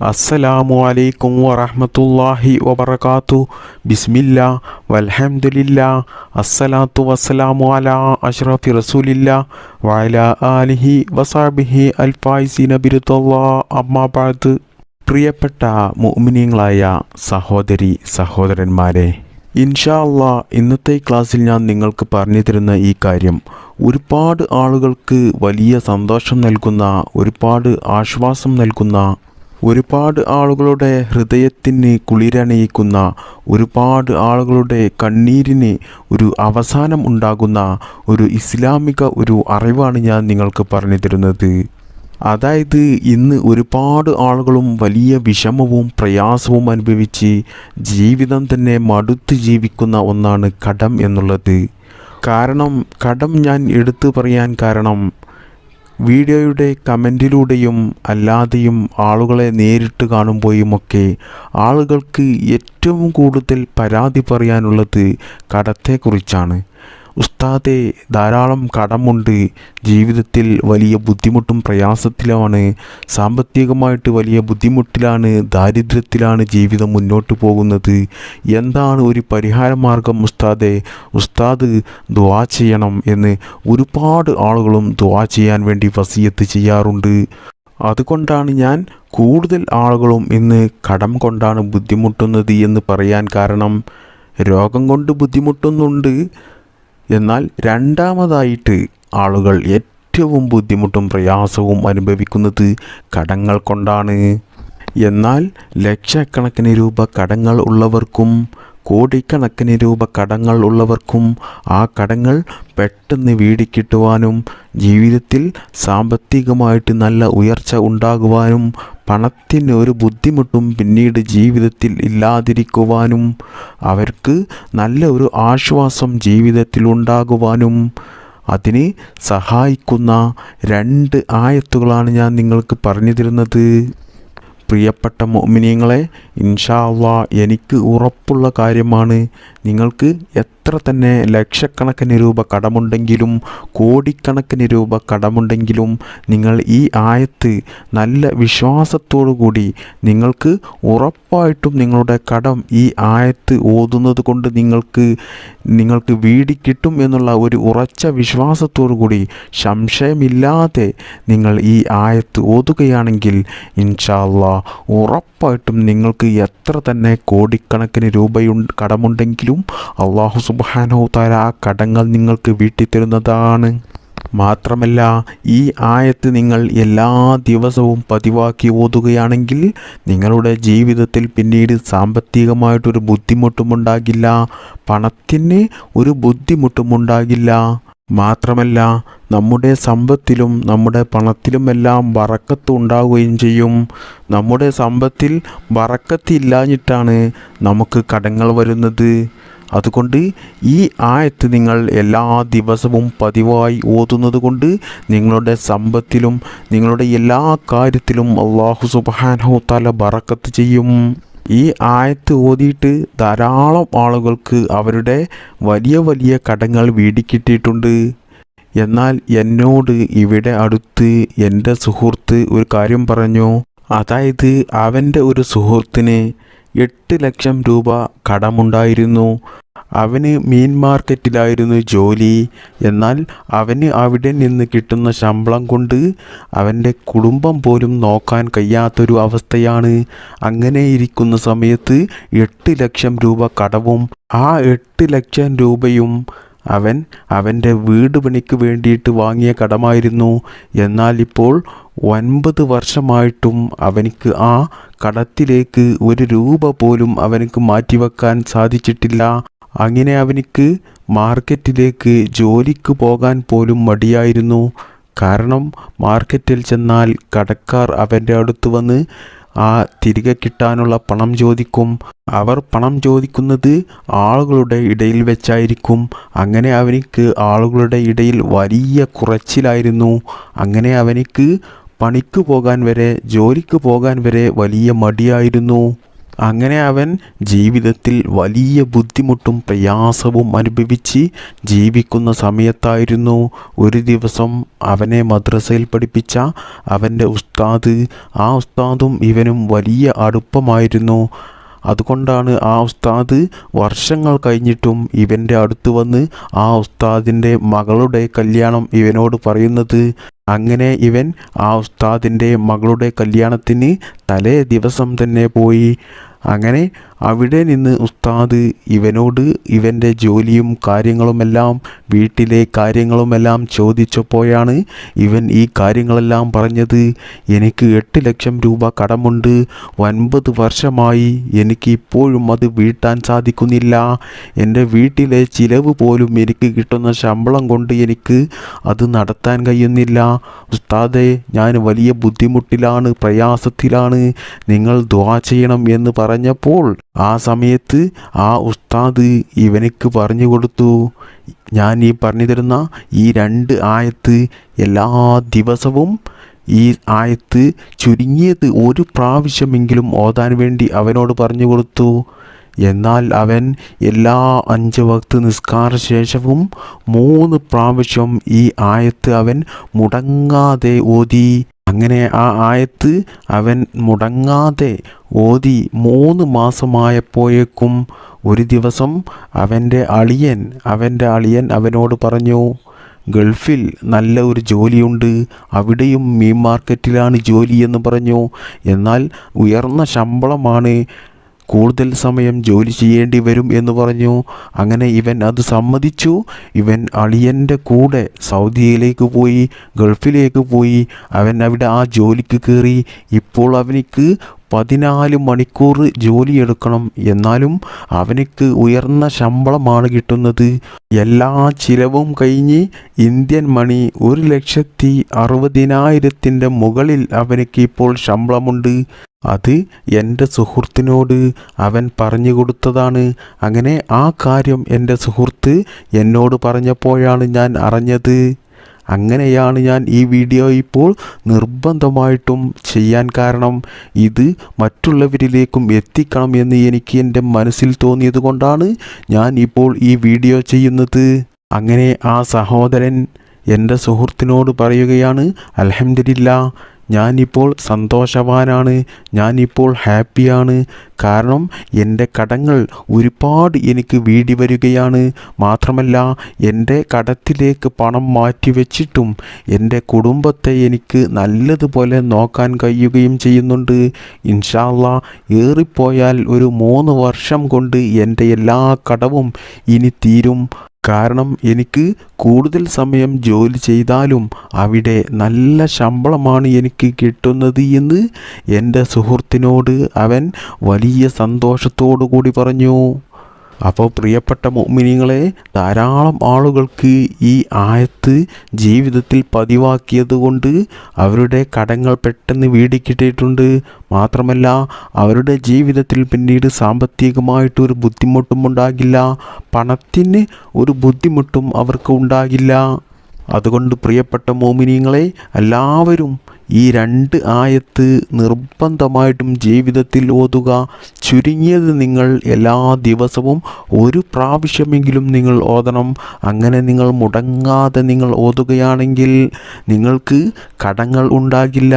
അസ്സലാമു അലൈക്കും വറഹമത്തല്ലാഹി വബറകാതു ബിസ്മില്ല വൽഹംദുലില്ല അസ്സലാത്തു വസ്സലാമു അല അഷ്റഫി റസൂലില്ല വഅലാ ആലിഹി വസാബിഹി അൽഫായിസീന ബിരുദല്ലാ അമ്മാ ബഅദ് പ്രിയപ്പെട്ട മുഅ്മിനീങ്ങളായ സഹോദരി സഹോദരന്മാരെ ഇൻഷാ അള്ളാ ഇന്നത്തെ ക്ലാസ്സിൽ ഞാൻ നിങ്ങൾക്ക് പറഞ്ഞു തരുന്ന ഈ കാര്യം ഒരുപാട് ആളുകൾക്ക് വലിയ സന്തോഷം നൽകുന്ന ഒരുപാട് ആശ്വാസം നൽകുന്ന ഒരുപാട് ആളുകളുടെ ഹൃദയത്തിന് കുളിരണിയിക്കുന്ന ഒരുപാട് ആളുകളുടെ കണ്ണീരിന് ഒരു അവസാനം ഉണ്ടാകുന്ന ഒരു ഇസ്ലാമിക ഒരു അറിവാണ് ഞാൻ നിങ്ങൾക്ക് പറഞ്ഞു തരുന്നത്. അതായത് ഇന്ന് ഒരുപാട് ആളുകളും വലിയ വിഷമവും പ്രയാസവും അനുഭവിച്ച് ജീവിതം തന്നെ മടുത്ത് ജീവിക്കുന്ന ഒന്നാണ് കടം എന്നുള്ളത്. കാരണം കടം ഞാൻ എടുത്തു പറയാൻ കാരണം വീഡിയോയുടെ കമന്റിലൂടെയും അല്ലാതെയും ആളുകളെ നേരിട്ട് കാണുമ്പോഴുമൊക്കെ ആളുകൾക്ക് ഏറ്റവും കൂടുതൽ പരാതി പറയാനുള്ളത് കടത്തെക്കുറിച്ചാണ്. ഉസ്താദെ ധാരാളം കടമുണ്ട്. ജീവിതത്തിൽ വലിയ ബുദ്ധിമുട്ടും പ്രയാസത്തിലാണ്. സാമ്പത്തികമായിട്ട് വലിയ ബുദ്ധിമുട്ടിലാണ് ദാരിദ്ര്യത്തിലാണ് ജീവിതം മുന്നോട്ട് പോകുന്നത്. എന്താണ് ഒരു പരിഹാര മാർഗം ഉസ്താദെ? ഉസ്താദ് ദുവാ ചെയ്യണം എന്ന് ഒരുപാട് ആളുകളും ദുവാ ചെയ്യാൻ വേണ്ടി വസീയത്ത് ചെയ്യാറുണ്ട്. അതുകൊണ്ടാണ് ഞാൻ കൂടുതൽ ആളുകളും ഇന്ന് കടം കൊണ്ടാണ് ബുദ്ധിമുട്ടുന്നത് എന്ന് പറയാൻ കാരണം. രോഗം കൊണ്ട് ബുദ്ധിമുട്ടുന്നുണ്ട്. എന്നാൽ രണ്ടാമതായിട്ട് ആളുകൾ ഏറ്റവും ബുദ്ധിമുട്ടും പ്രയാസവും അനുഭവിക്കുന്നത് കടങ്ങൾ കൊണ്ടാണ്. എന്നാൽ ലക്ഷക്കണക്കിന് രൂപ കടങ്ങൾ ഉള്ളവർക്കും കോടിക്കണക്കിന് രൂപ കടങ്ങൾ ഉള്ളവർക്കും ആ കടങ്ങൾ പെട്ടെന്ന് വീടിക്കിട്ടുവാനും ജീവിതത്തിൽ സാമ്പത്തികമായിട്ട് നല്ല ഉയർച്ച ഉണ്ടാകുവാനും പണത്തിന് ഒരു ബുദ്ധിമുട്ടും പിന്നീട് ജീവിതത്തിൽ ഇല്ലാതിരിക്കുവാനും അവർക്ക് നല്ല ഒരു ആശ്വാസം ജീവിതത്തിൽ ഉണ്ടാകുവാനും അതിനെ സഹായിക്കുന്ന രണ്ട് ആയത്തുകളാണ് ഞാൻ നിങ്ങൾക്ക് പറഞ്ഞു തരുന്നത് പ്രിയപ്പെട്ട മോമിനിയങ്ങളെ ഇൻഷാ അള്ളാ എനിക്ക് ഉറപ്പുള്ള കാര്യമാണ്. നിങ്ങൾക്ക് എത്ര തന്നെ ലക്ഷക്കണക്കിന് രൂപ കടമുണ്ടെങ്കിലും കോടിക്കണക്കിന് രൂപ കടമുണ്ടെങ്കിലും നിങ്ങൾ ഈ ആയത്ത് നല്ല വിശ്വാസത്തോടു കൂടി നിങ്ങൾക്ക് ഉറപ്പായിട്ടും നിങ്ങളുടെ കടം ഈ ആയത്ത് ഓതുന്നത് കൊണ്ട് നിങ്ങൾക്ക് നിങ്ങൾക്ക് വീടി കിട്ടും എന്നുള്ള ഒരു ഉറച്ച വിശ്വാസത്തോടു കൂടി സംശയമില്ലാതെ നിങ്ങൾ ഈ ആയത്ത് ഓതുകയാണെങ്കിൽ ഇൻഷാ അള്ളാ ഉറപ്പായിട്ടും നിങ്ങൾക്ക് എത്ര തന്നെ കോടിക്കണക്കിന് രൂപയുണ്ട് കടമുണ്ടെങ്കിലും അള്ളാഹു സുബാനോ താര ആ കടങ്ങൾ നിങ്ങൾക്ക് വീട്ടിത്തരുന്നതാണ്. മാത്രമല്ല ഈ ആയത്ത് നിങ്ങൾ എല്ലാ ദിവസവും പതിവാക്കി ഓതുകയാണെങ്കിൽ നിങ്ങളുടെ ജീവിതത്തിൽ പിന്നീട് സാമ്പത്തികമായിട്ടൊരു ബുദ്ധിമുട്ടുമുണ്ടാകില്ല പണത്തിന് ഒരു ബുദ്ധിമുട്ടുമുണ്ടാകില്ല. മാത്രമല്ല നമ്മുടെ സമ്പത്തിലും നമ്മുടെ പണത്തിലുമെല്ലാം വറക്കത്ത് ഉണ്ടാവുകയും ചെയ്യും. നമ്മുടെ സമ്പത്തിൽ വറക്കത്തില്ലാഞ്ഞിട്ടാണ് നമുക്ക് കടങ്ങൾ വരുന്നത്. അതുകൊണ്ട് ഈ ആയത്ത് നിങ്ങൾ എല്ലാ ദിവസവും പതിവായി ഓതുന്നത് കൊണ്ട് നിങ്ങളുടെ സമ്പത്തിലും നിങ്ങളുടെ എല്ലാ കാര്യത്തിലും അള്ളാഹു സുബാനഹു തല ബറക്കത്ത് ചെയ്യും. ഈ ആയത്ത് ഓതിയിട്ട് ധാരാളം ആളുകൾക്ക് അവരുടെ വലിയ വലിയ കടങ്ങൾ വീടിക്കിട്ടിയിട്ടുണ്ട് എന്നാൽ എന്നോട് ഇവിടെ അടുത്ത് എന്റെ സുഹൃത്ത് ഒരു കാര്യം പറഞ്ഞു. അതായത് അവന്റെ ഒരു സുഹൃത്തിന് എട്ട് ലക്ഷം രൂപ കടമുണ്ടായിരുന്നു. അവന് മീൻ മാർക്കറ്റിലായിരുന്നു ജോലി. എന്നാൽ അവന് അവിടെ നിന്ന് കിട്ടുന്ന ശമ്പളം കൊണ്ട് അവന്റെ കുടുംബം പോലും നോക്കാൻ കഴിയാത്തൊരു അവസ്ഥയാണ്. അങ്ങനെ ഇരിക്കുന്ന സമയത്ത് എട്ട് ലക്ഷം രൂപ കടവും ആ എട്ട് ലക്ഷം രൂപയും അവൻ അവന്റെ വീട് പണിക്ക് വേണ്ടിയിട്ട് വാങ്ങിയ കടമായിരുന്നു. എന്നാൽ ഇപ്പോൾ ഒൻപത് വർഷമായിട്ടും അവനിക്ക് ആ കടത്തിലേക്ക് ഒരു രൂപ പോലും അവനക്ക് മാറ്റിവെക്കാൻ സാധിച്ചിട്ടില്ല. അങ്ങനെ അവനിക്ക് മാർക്കറ്റിലേക്ക് ജോലിക്ക് പോകാൻ പോലും മടിയായിരുന്നു. കാരണം മാർക്കറ്റിൽ ചെന്നാൽ കടക്കാർ അവന്റെ അടുത്ത് വന്ന് ആ തിരികെ കിട്ടാനുള്ള പണം ചോദിക്കും. അവർ പണം ചോദിക്കുന്നത് ആളുകളുടെ ഇടയിൽ വെച്ചായിരിക്കും. അങ്ങനെ അവനിക്ക് ആളുകളുടെ ഇടയിൽ വലിയ കുറച്ചിലായിരുന്നു. അങ്ങനെ അവനിക്ക് പണിക്ക് പോകാൻ വരെ ജോലിക്ക് പോകാൻ വരെ വലിയ മടിയായിരുന്നു. അങ്ങനെ അവൻ ജീവിതത്തിൽ വലിയ ബുദ്ധിമുട്ടും പ്രയാസവും അനുഭവിച്ച് ജീവിക്കുന്ന സമയത്തായിരുന്നു ഒരു ദിവസം അവനെ മദ്രസയിൽ പഠിപ്പിച്ച അവന്റെ ഉസ്താദ് ആ ഉസ്താദും ഇവനും വലിയ അടുപ്പമായിരുന്നു. അതുകൊണ്ടാണ് ആ ഉസ്താദ് വർഷങ്ങൾ കഴിഞ്ഞിട്ടും ഇവന്റെ അടുത്ത് വന്ന് ആ ഉസ്താദിന്റെ മകളുടെ കല്യാണം ഇവനോട് പറയുന്നത്. അങ്ങനെ ഇവൻ ആ ഉസ്താദിന്റെ മകളുടെ കല്യാണത്തിന് തലേ ദിവസം തന്നെ പോയി. അങ്ങനെ അവിടെ നിന്ന് ഉസ്താദ് ഇവനോട് ഇവന്റെ ജോലിയും കാര്യങ്ങളുമെല്ലാം വീട്ടിലെ കാര്യങ്ങളുമെല്ലാം ചോദിച്ചപ്പോഴാണ് ഇവൻ ഈ കാര്യങ്ങളെല്ലാം പറഞ്ഞത്. എനിക്ക് എട്ട് ലക്ഷം രൂപ കടമുണ്ട്. ഒൻപത് വർഷമായി എനിക്ക് ഇപ്പോഴും അത് വീട്ടാൻ സാധിക്കുന്നില്ല. എന്റെ വീട്ടിലെ ചിലവ് പോലും എനിക്ക് കിട്ടുന്ന ശമ്പളം കൊണ്ട് എനിക്ക് അത് നടത്താൻ കഴിയുന്നില്ല. ഉസ്താദെ ഞാൻ വലിയ ബുദ്ധിമുട്ടിലാണ് പ്രയാസത്തിലാണ്. നിങ്ങൾ ദ്വാ ചെയ്യണം എന്ന് പറഞ്ഞപ്പോൾ ആ സമയത്ത് ആ ഉസ്താദ് ഇവനക്ക് പറഞ്ഞു കൊടുത്തു. ഞാൻ ഈ പറഞ്ഞു തരുന്ന ഈ രണ്ട് ആയത്ത് എല്ലാ ദിവസവും ഈ ആയത്ത് ചുരുങ്ങിയത് ഒരു പ്രാവശ്യമെങ്കിലും ഓതാൻ വേണ്ടി അവനോട് പറഞ്ഞു കൊടുത്തു. എന്നാൽ അവൻ എല്ലാ അഞ്ച് വക്ത് നിസ്കാര ശേഷവും മൂന്ന് പ്രാവശ്യം ഈ ആയത്ത് അവൻ മുടങ്ങാതെ ഓതി. അങ്ങനെ ആ ആയത്ത് അവൻ മുടങ്ങാതെ ഓതി മൂന്ന് മാസമായപ്പോഴേക്കും ഒരു ദിവസം അവന്റെ അളിയൻ അവന്റെ അളിയൻ അവനോട് പറഞ്ഞു ഗൾഫിൽ നല്ല ഒരു ജോലിയുണ്ട് അവിടെയും മീൻ മാർക്കറ്റിലാണ് ജോലി എന്ന് പറഞ്ഞു. എന്നാൽ ഉയർന്ന ശമ്പളമാണ് കൂടുതൽ സമയം ജോലി ചെയ്യേണ്ടി വരും എന്ന് പറഞ്ഞു. അങ്ങനെ ഇവൻ അത് സമ്മതിച്ചു. ഇവൻ അളിയന്റെ കൂടെ സൗദിയിലേക്ക് പോയി ഗൾഫിലേക്ക് പോയി. അവൻ അവിടെ ആ ജോലിക്ക് കയറി. ഇപ്പോൾ അവനിക്ക് പതിനാല് മണിക്കൂർ ജോലിയെടുക്കണം. എന്നാലും അവനിക്ക് ഉയർന്ന ശമ്പളമാണ് കിട്ടുന്നത്. എല്ലാ ചിലവും കഴിഞ്ഞ് ഇന്ത്യൻ മണി ഒരു ലക്ഷത്തി അറുപതിനായിരത്തിന്റെ മുകളിൽ അവനക്ക് ഇപ്പോൾ ശമ്പളമുണ്ട്. അത് എന്റെ സുഹൃത്തിനോട് അവൻ പറഞ്ഞു കൊടുത്തതാണ്. അങ്ങനെ ആ കാര്യം എന്റെ സുഹൃത്ത് എന്നോട് പറഞ്ഞപ്പോഴാണ് ഞാൻ അറിഞ്ഞത്. അങ്ങനെയാണ് ഞാൻ ഈ വീഡിയോ ഇപ്പോൾ നിർബന്ധമായിട്ടും ചെയ്യാൻ കാരണം. ഇത് മറ്റുള്ളവരിലേക്കും എത്തിക്കണം എന്ന് എനിക്ക് എന്റെ മനസ്സിൽ തോന്നിയത് കൊണ്ടാണ് ഞാൻ ഇപ്പോൾ ഈ വീഡിയോ ചെയ്യുന്നത്. അങ്ങനെ ആ സഹോദരൻ എന്റെ സുഹൃത്തിനോട് പറയുകയാണ് അലഹമില്ല ഞാനിപ്പോൾ സന്തോഷവാനാണ് ഞാനിപ്പോൾ ഹാപ്പിയാണ്. കാരണം എന്റെ കടങ്ങൾ ഒരുപാട് എനിക്ക് വീടി വരികയാണ്. മാത്രമല്ല എന്റെ കടത്തിലേക്ക് പണം മാറ്റിവെച്ചിട്ടും എന്റെ കുടുംബത്തെ എനിക്ക് നല്ലതുപോലെ നോക്കാൻ കഴിയുകയും ചെയ്യുന്നുണ്ട്. ഇൻഷാല്ല ഏറിപ്പോയാൽ ഒരു മൂന്ന് വർഷം കൊണ്ട് എന്റെ എല്ലാ കടവും ഇനി തീരും. കാരണം എനിക്ക് കൂടുതൽ സമയം ജോലി ചെയ്താലും അവിടെ നല്ല ശമ്പളമാണ് എനിക്ക് കിട്ടുന്നത് എന്ന് എന്റെ സുഹൃത്തിനോട് അവൻ വലിയ സന്തോഷത്തോടു കൂടി പറഞ്ഞു. അപ്പോൾ പ്രിയപ്പെട്ട മോമിനിങ്ങളെ ധാരാളം ആളുകൾക്ക് ഈ ആയത്ത് ജീവിതത്തിൽ പതിവാക്കിയത് കൊണ്ട് അവരുടെ കടങ്ങൾ പെട്ടെന്ന് വീടിക്കിട്ടിട്ടുണ്ട്. മാത്രമല്ല അവരുടെ ജീവിതത്തിൽ പിന്നീട് സാമ്പത്തികമായിട്ട് ഒരു ബുദ്ധിമുട്ടും ഉണ്ടാകില്ല. പണത്തിന് ഒരു ബുദ്ധിമുട്ടും അവർക്ക് ഉണ്ടാകില്ല. അതുകൊണ്ട് പ്രിയപ്പെട്ട മോമിനിയങ്ങളെ എല്ലാവരും ഈ രണ്ട് ആയത്ത് നിർബന്ധമായിട്ടും ജീവിതത്തിൽ ഓതുക. ചുരുങ്ങിയത് നിങ്ങൾ എല്ലാ ദിവസവും ഒരു പ്രാവശ്യമെങ്കിലും നിങ്ങൾ ഓതണം. അങ്ങനെ നിങ്ങൾ മുടങ്ങാതെ നിങ്ങൾ ഓതുകയാണെങ്കിൽ നിങ്ങൾക്ക് കടങ്ങൾ ഉണ്ടാകില്ല.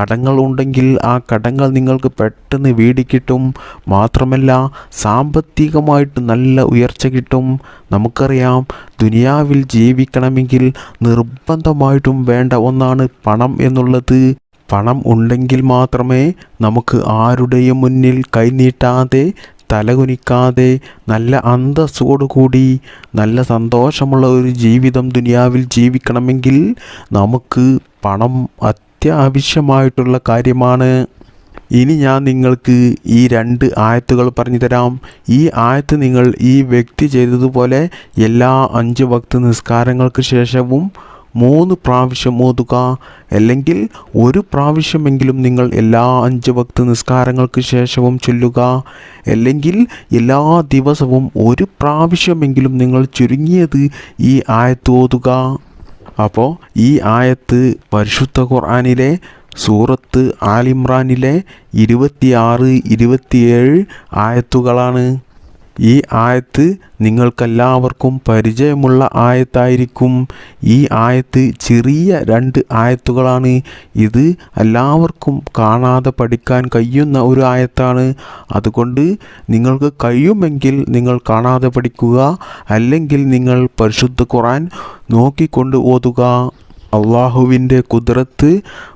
കടങ്ങൾ ഉണ്ടെങ്കിൽ ആ കടങ്ങൾ നിങ്ങൾക്ക് പെട്ടെന്ന് വീടിക്കിട്ടും മാത്രമല്ല സാമ്പത്തികമായിട്ട് നല്ല ഉയർച്ച കിട്ടും. നമുക്കറിയാം ദുനിയാവിൽ ജീവിക്കണമെങ്കിൽ നിർബന്ധമായിട്ടും വേണ്ട ഒന്നാണ് പണം എന്നുള്ളത്. പണം ഉണ്ടെങ്കിൽ മാത്രമേ നമുക്ക് ആരുടെയും മുന്നിൽ കൈനീട്ടാതെ തലകുനിക്കാതെ നല്ല അന്തസ്സോടുകൂടി നല്ല സന്തോഷമുള്ള ഒരു ജീവിതം ദുനിയാവിൽ ജീവിക്കണമെങ്കിൽ നമുക്ക് പണം അത്യാവശ്യമായിട്ടുള്ള കാര്യമാണ്. ഇനി ഞാൻ നിങ്ങൾക്ക് ഈ രണ്ട് ആയത്തുകൾ പറഞ്ഞു തരാം. ഈ ആയത്ത് നിങ്ങൾ ഈ വ്യക്തി ചെയ്തതുപോലെ എല്ലാ അഞ്ച് ഭക്ത നിസ്കാരങ്ങൾക്ക് ശേഷവും മൂന്ന് പ്രാവശ്യം ഓതുക. അല്ലെങ്കിൽ ഒരു പ്രാവശ്യമെങ്കിലും നിങ്ങൾ എല്ലാ അഞ്ച് ഭക്ത നിസ്കാരങ്ങൾക്ക് ശേഷവും ചൊല്ലുക. അല്ലെങ്കിൽ എല്ലാ ദിവസവും ഒരു പ്രാവശ്യമെങ്കിലും നിങ്ങൾ ചുരുങ്ങിയത് ഈ ആയത്ത് ഓതുക. അപ്പോൾ ഈ ആയത്ത് പരിശുദ്ധ ഖുർആനിലെ സൂറത്ത് ആലിമ്രാനിലെ ഇരുപത്തിയാറ് ഇരുപത്തിയേഴ് ആയത്തുകളാണ്. ഈ ആയത്ത് നിങ്ങൾക്കെല്ലാവർക്കും പരിചയമുള്ള ആയത്തായിരിക്കും. ഈ ആയത്ത് ചെറിയ രണ്ട് ആയത്തുകളാണ്. ഇത് എല്ലാവർക്കും കാണാതെ പഠിക്കാൻ കഴിയുന്ന ഒരു ആയത്താണ്. അതുകൊണ്ട് നിങ്ങൾക്ക് കഴിയുമെങ്കിൽ നിങ്ങൾ കാണാതെ പഠിക്കുക അല്ലെങ്കിൽ നിങ്ങൾ പരിശുദ്ധ ഖുറാൻ നോക്കിക്കൊണ്ട് ഓതുക. അള്ളാഹുവിൻ്റെ കുതിരത്ത്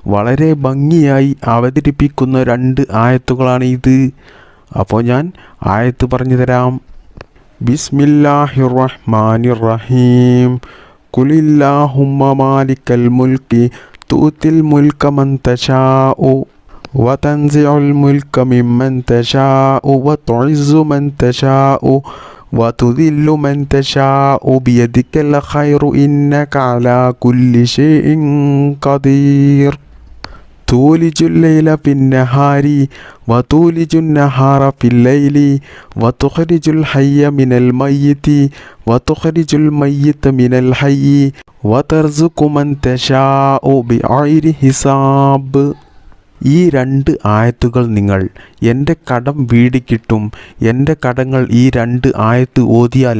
വളരെ ഭംഗിയായി അവതരിപ്പിക്കുന്ന രണ്ട് ആയത്തുകളാണ് ഇത് അപ്പോൾ ഞാൻ ആയത്ത് പറഞ്ഞു തരാം ബിസ്മില്ലാഹിർ റഹ്മാനിർ റഹീം കുലില്ലാഹുമ്മ മാലിക്കൽ മുൽക്കി തൂത്തിൽ മുൽക്ക മൻ തശാഉ وتنزع الملك ممن تشاء وتعز من تشاء وتذل من تشاء بيدك الخير إنك على كل شيء قدير تولج الليل في النهار وتولج النهار في الليل وتخرج الحي من الميت وتخرج الميت من الحي وترزق من تشاء بغير حساب ഈ രണ്ട് ആയത്തുകൾ നിങ്ങൾ എന്റെ കടം വീടിക്കിട്ടും എന്റെ കടങ്ങൾ ഈ രണ്ട് ആയത്ത് ഓതിയാൽ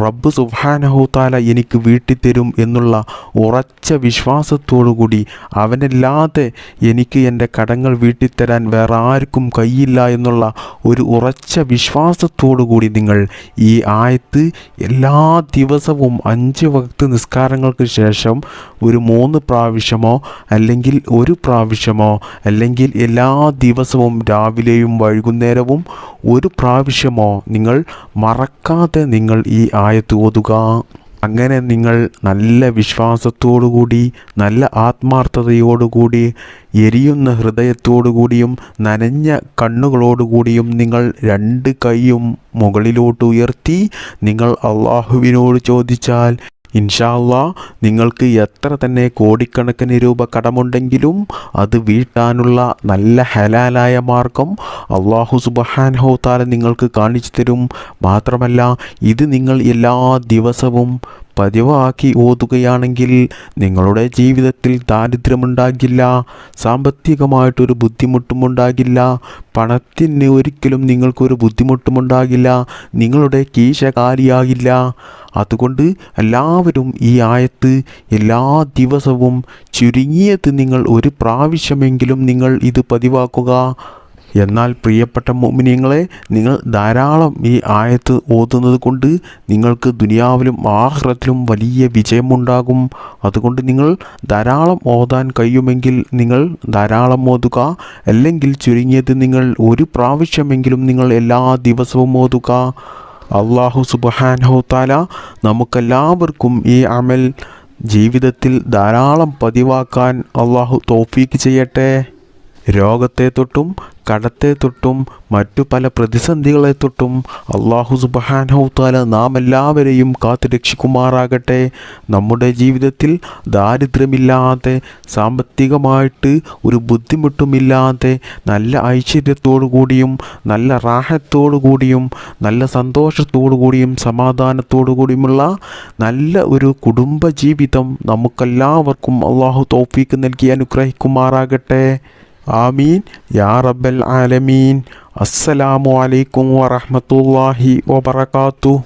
റബ്ബ് സുഹാനഹുത്താല എനിക്ക് വീട്ടിത്തരും എന്നുള്ള ഉറച്ച വിശ്വാസത്തോടുകൂടി അവനല്ലാതെ എനിക്ക് എന്റെ കടങ്ങൾ വീട്ടിത്തരാൻ വേറെ ആർക്കും കഴിയില്ല എന്നുള്ള ഒരു ഉറച്ച വിശ്വാസത്തോടു കൂടി നിങ്ങൾ ഈ ആയത്ത് എല്ലാ ദിവസവും അഞ്ച് വക്ത് നിസ്കാരങ്ങൾക്ക് ശേഷം ഒരു മൂന്ന് പ്രാവശ്യമോ അല്ലെങ്കിൽ ഒരു പ്രാവശ്യമോ അല്ലെങ്കിൽ എല്ലാ ദിവസവും രാവിലെയും വൈകുന്നേരവും ഒരു പ്രാവശ്യമോ നിങ്ങൾ മറക്കാതെ നിങ്ങൾ ഈ ആയത്ത് ഓതുക. അങ്ങനെ നിങ്ങൾ നല്ല വിശ്വാസത്തോടുകൂടി നല്ല ആത്മാർത്ഥതയോടുകൂടി എരിയുന്ന ഹൃദയത്തോടുകൂടിയും നനഞ്ഞ കണ്ണുകളോടുകൂടിയും നിങ്ങൾ രണ്ട് കൈയും മുകളിലോട്ട് ഉയർത്തി നിങ്ങൾ അള്ളാഹുവിനോട് ചോദിച്ചാൽ ഇൻഷാല്ലാ നിങ്ങൾക്ക് എത്ര തന്നെ കോടിക്കണക്കിന് രൂപ കടമുണ്ടെങ്കിലും അത് വീട്ടാനുള്ള നല്ല ഹലാലായ മാർഗം അള്ളാഹു സുബഹാൻഹോ താല നിങ്ങൾക്ക് കാണിച്ചു തരും. മാത്രമല്ല ഇത് നിങ്ങൾ എല്ലാ ദിവസവും പതിവാക്കി ഓതുകയാണെങ്കിൽ നിങ്ങളുടെ ജീവിതത്തിൽ ദാരിദ്ര്യമുണ്ടാകില്ല സാമ്പത്തികമായിട്ടൊരു ബുദ്ധിമുട്ടും ഉണ്ടാകില്ല പണത്തിന് ഒരിക്കലും നിങ്ങൾക്കൊരു ബുദ്ധിമുട്ടുമുണ്ടാകില്ല നിങ്ങളുടെ കീശ കാലിയാകില്ല അതുകൊണ്ട് എല്ലാവരും ഈ ആയത്ത് എല്ലാ ദിവസവും ചുരുങ്ങിയത് നിങ്ങൾ ഒരു പ്രാവശ്യമെങ്കിലും നിങ്ങൾ ഇത് പതിവാക്കുക. എന്നാൽ പ്രിയപ്പെട്ട മോമിനിയങ്ങളെ നിങ്ങൾ ധാരാളം ഈ ആയത്ത് ഓതുന്നത് കൊണ്ട് നിങ്ങൾക്ക് ദുനിയാവിലും ആഹ്റത്തിലും വലിയ വിജയമുണ്ടാകും. അതുകൊണ്ട് നിങ്ങൾ ധാരാളം ഓതാൻ കഴിയുമെങ്കിൽ നിങ്ങൾ ധാരാളം ഓതുക. അല്ലെങ്കിൽ ചുരുങ്ങിയത് നിങ്ങൾ ഒരു പ്രാവശ്യമെങ്കിലും നിങ്ങൾ എല്ലാ ദിവസവും ഓതുക. അള്ളാഹു സുബഹാനഹു താല നമുക്കെല്ലാവർക്കും ഈ അമൽ ജീവിതത്തിൽ ധാരാളം പതിവാക്കാൻ അള്ളാഹു തോഫീക്ക് ചെയ്യട്ടെ. രോഗത്തെ തൊട്ടും കടത്തെ തൊട്ടും മറ്റു പല പ്രതിസന്ധികളെ തൊട്ടും അള്ളാഹു സുബാനഹുത്താല നാം എല്ലാവരെയും കാത്തു രക്ഷിക്കുമാറാകട്ടെ. നമ്മുടെ ജീവിതത്തിൽ ദാരിദ്ര്യമില്ലാതെ സാമ്പത്തികമായിട്ട് ഒരു ബുദ്ധിമുട്ടുമില്ലാതെ നല്ല ഐശ്വര്യത്തോടു കൂടിയും നല്ല റാഹത്തോടു കൂടിയും നല്ല സന്തോഷത്തോടു കൂടിയും സമാധാനത്തോടു കൂടിയുമുള്ള നല്ല ഒരു കുടുംബ ജീവിതം നമുക്കെല്ലാവർക്കും അള്ളാഹു തോഫീക്ക് നൽകി അനുഗ്രഹിക്കുമാറാകട്ടെ. ആമീൻ. യാ റബ്ബൽ ആലമീൻ. അസ്സലാമു അലൈക്കും വറഹ്മത്തുള്ളാഹി വബറകാതുഹു.